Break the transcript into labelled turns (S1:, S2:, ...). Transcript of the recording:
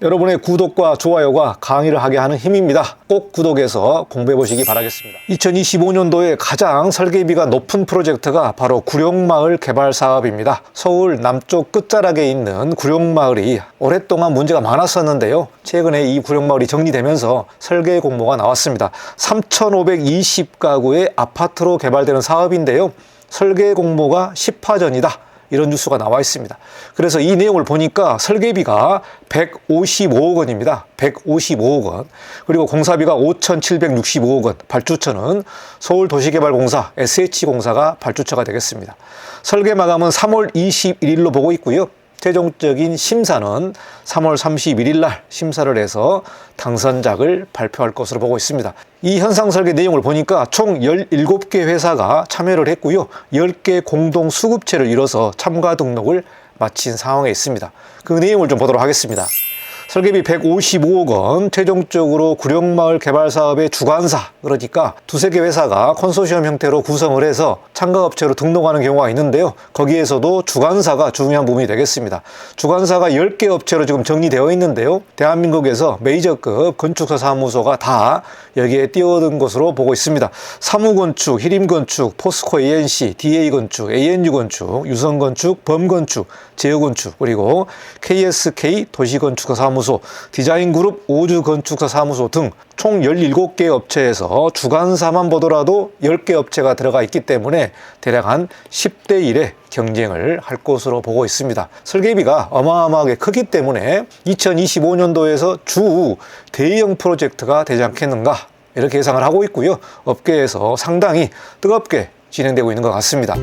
S1: 여러분의 구독과 좋아요가 강의를 하게 하는 힘입니다. 꼭 구독해서 공부해 보시기 바라겠습니다. 2025년도에 가장 설계비가 높은 프로젝트가 바로 구룡마을 개발 사업입니다. 서울 남쪽 끝자락에 있는 구룡마을이 오랫동안 문제가 많았었는데요. 최근에 이 구룡마을이 정리되면서 설계 공모가 나왔습니다. 3,520가구의 아파트로 개발되는 사업인데요. 설계 공모가 10화 전이다. 이런 뉴스가 나와 있습니다. 그래서 이 내용을 보니까 설계비가 155억 원입니다. 155억 원. 그리고 공사비가 5,765억 원. 발주처는 서울도시개발공사 SH공사가 발주처가 되겠습니다. 설계 마감은 3월 21일로 보고 있고요. 최종적인 심사는 3월 31일 날 심사를 해서 당선작을 발표할 것으로 보고 있습니다. 이 현상 설계 내용을 보니까 총 17개 회사가 참여를 했고요. 10개 공동 수급체를 이뤄서 참가 등록을 마친 상황에 있습니다. 그 내용을 좀 보도록 하겠습니다. 설계비 155억 원, 최종적으로 구룡마을 개발 사업의 주관사, 그러니까 두세 개 회사가 컨소시엄 형태로 구성을 해서 참가업체로 등록하는 경우가 있는데요. 거기에서도 주관사가 중요한 부분이 되겠습니다. 주관사가 10개 업체로 지금 정리되어 있는데요. 대한민국에서 메이저급 건축사 사무소가 다 여기에 뛰어든 것으로 보고 있습니다. 사무건축, 히림건축, 포스코 ANC, DA건축, ANU건축, 유성건축, 범건축, 제어건축, 그리고 KSK 도시건축사 사무소, 디자인 그룹 오주 건축사 사무소 등 총 17개 업체에서 주관사만 보더라도 10개 업체가 들어가 있기 때문에 대략 한 10대 1의 경쟁을 할 것으로 보고 있습니다. 설계비가 어마어마하게 크기 때문에 2025년도에서 주 대형 프로젝트가 되지 않겠는가 이렇게 예상을 하고 있고요. 업계에서 상당히 뜨겁게 진행되고 있는 것 같습니다.